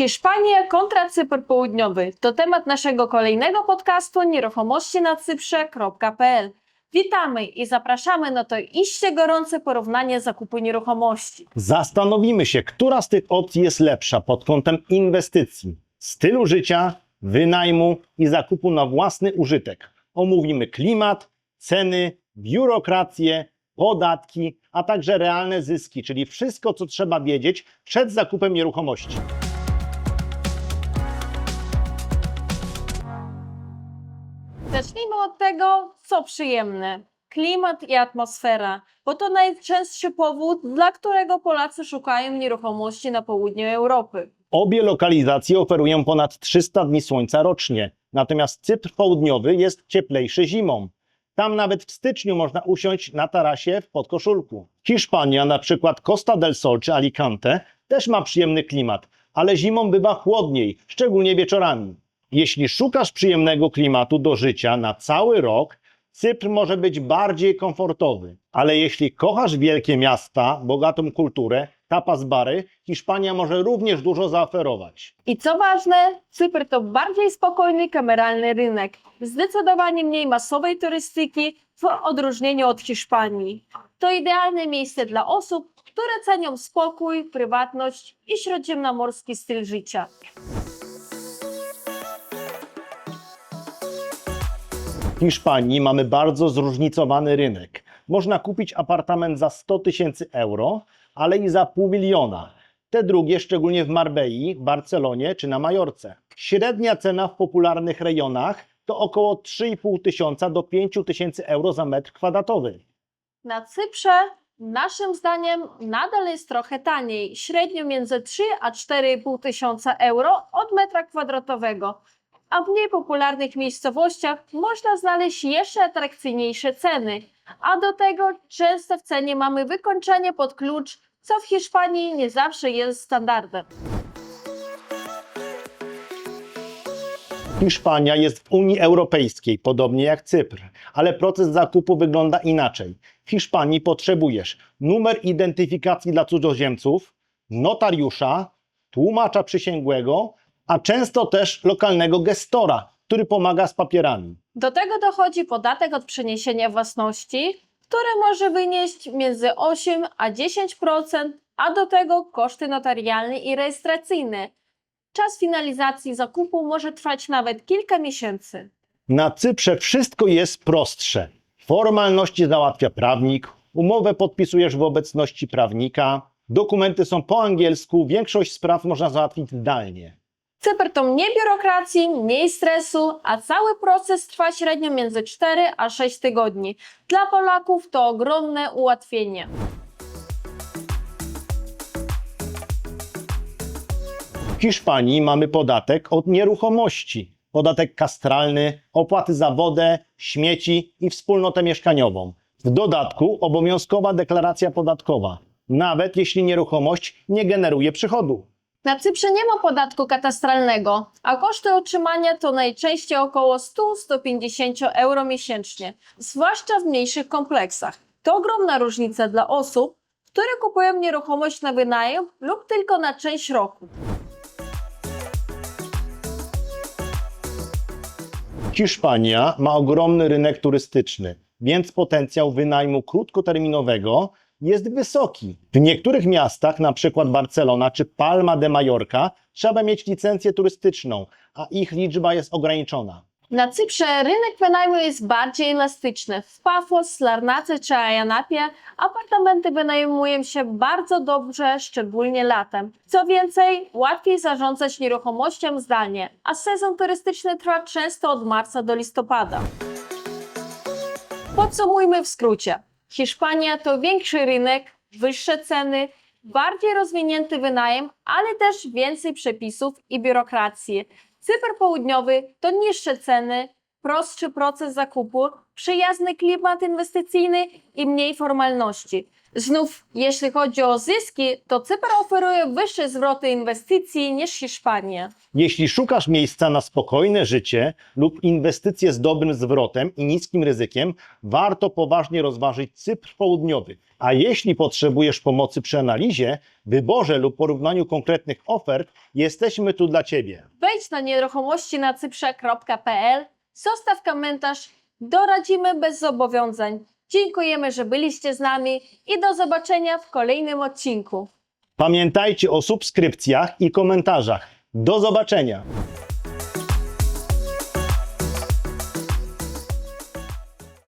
Hiszpania kontra Cypr Południowy to temat naszego kolejnego podcastu nieruchomości na cyprze.pl. Witamy i zapraszamy na to iście gorące porównanie zakupu nieruchomości. Zastanowimy się, która z tych opcji jest lepsza pod kątem inwestycji, stylu życia, wynajmu i zakupu na własny użytek. Omówimy klimat, ceny, biurokrację, podatki, a także realne zyski, czyli wszystko, co trzeba wiedzieć przed zakupem nieruchomości. Zacznijmy od tego, co przyjemne. Klimat i atmosfera, bo to najczęstszy powód, dla którego Polacy szukają nieruchomości na południu Europy. Obie lokalizacje oferują ponad 300 dni słońca rocznie, natomiast Cypr Południowy jest cieplejszy zimą. Tam nawet w styczniu można usiąść na tarasie w podkoszulku. Hiszpania, na przykład Costa del Sol czy Alicante, też ma przyjemny klimat, ale zimą bywa chłodniej, szczególnie wieczorami. Jeśli szukasz przyjemnego klimatu do życia na cały rok, Cypr może być bardziej komfortowy. Ale jeśli kochasz wielkie miasta, bogatą kulturę, tapas bary, Hiszpania może również dużo zaoferować. I co ważne, Cypr to bardziej spokojny, kameralny rynek. Zdecydowanie mniej masowej turystyki w odróżnieniu od Hiszpanii. To idealne miejsce dla osób, które cenią spokój, prywatność i śródziemnomorski styl życia. W Hiszpanii mamy bardzo zróżnicowany rynek. Można kupić apartament za 100 tysięcy euro, ale i za pół miliona. Te drugie, szczególnie w Marbei, Barcelonie czy na Majorce. Średnia cena w popularnych rejonach to około 3,5 tysiąca do 5 tysięcy euro za metr kwadratowy. Na Cyprze naszym zdaniem nadal jest trochę taniej, średnio między 3 a 4,5 tysiąca euro od metra kwadratowego. A w mniej popularnych miejscowościach można znaleźć jeszcze atrakcyjniejsze ceny. A do tego często w cenie mamy wykończenie pod klucz, co w Hiszpanii nie zawsze jest standardem. Hiszpania jest w Unii Europejskiej, podobnie jak Cypr, ale proces zakupu wygląda inaczej. W Hiszpanii potrzebujesz numer identyfikacji dla cudzoziemców, notariusza, tłumacza przysięgłego, a często też lokalnego gestora, który pomaga z papierami. Do tego dochodzi podatek od przeniesienia własności, który może wynieść między 8 a 10%, a do tego koszty notarialne i rejestracyjne. Czas finalizacji zakupu może trwać nawet kilka miesięcy. Na Cyprze wszystko jest prostsze. Formalności załatwia prawnik, umowę podpisujesz w obecności prawnika, dokumenty są po angielsku, większość spraw można załatwić zdalnie. Cypr to mniej biurokracji, mniej stresu, a cały proces trwa średnio między 4 a 6 tygodni. Dla Polaków to ogromne ułatwienie. W Hiszpanii mamy podatek od nieruchomości, podatek kastralny, opłaty za wodę, śmieci i wspólnotę mieszkaniową. W dodatku obowiązkowa deklaracja podatkowa, nawet jeśli nieruchomość nie generuje przychodu. Na Cyprze nie ma podatku katastralnego, a koszty utrzymania to najczęściej około 100-150 euro miesięcznie, zwłaszcza w mniejszych kompleksach. To ogromna różnica dla osób, które kupują nieruchomość na wynajem lub tylko na część roku. Hiszpania ma ogromny rynek turystyczny, więc potencjał wynajmu krótkoterminowego jest wysoki. W niektórych miastach, na przykład Barcelona czy Palma de Mallorca, trzeba mieć licencję turystyczną, a ich liczba jest ograniczona. Na Cyprze rynek wynajmu jest bardziej elastyczny. W Pafos, Larnace czy Ajanapie apartamenty wynajmują się bardzo dobrze, szczególnie latem. Co więcej, łatwiej zarządzać nieruchomością zdalnie, a sezon turystyczny trwa często od marca do listopada. Podsumujmy w skrócie. Hiszpania to większy rynek, wyższe ceny, bardziej rozwinięty wynajem, ale też więcej przepisów i biurokracji. Cypr Południowy to niższe ceny, prostszy proces zakupu, przyjazny klimat inwestycyjny i mniej formalności. Znów, jeśli chodzi o zyski, to Cypr oferuje wyższe zwroty inwestycji niż Hiszpania. Jeśli szukasz miejsca na spokojne życie lub inwestycje z dobrym zwrotem i niskim ryzykiem, warto poważnie rozważyć Cypr Południowy. A jeśli potrzebujesz pomocy przy analizie, wyborze lub porównaniu konkretnych ofert, jesteśmy tu dla Ciebie. Wejdź na nieruchomości na cyprze.pl, zostaw komentarz, doradzimy bez zobowiązań. Dziękujemy, że byliście z nami i do zobaczenia w kolejnym odcinku. Pamiętajcie o subskrypcjach i komentarzach. Do zobaczenia!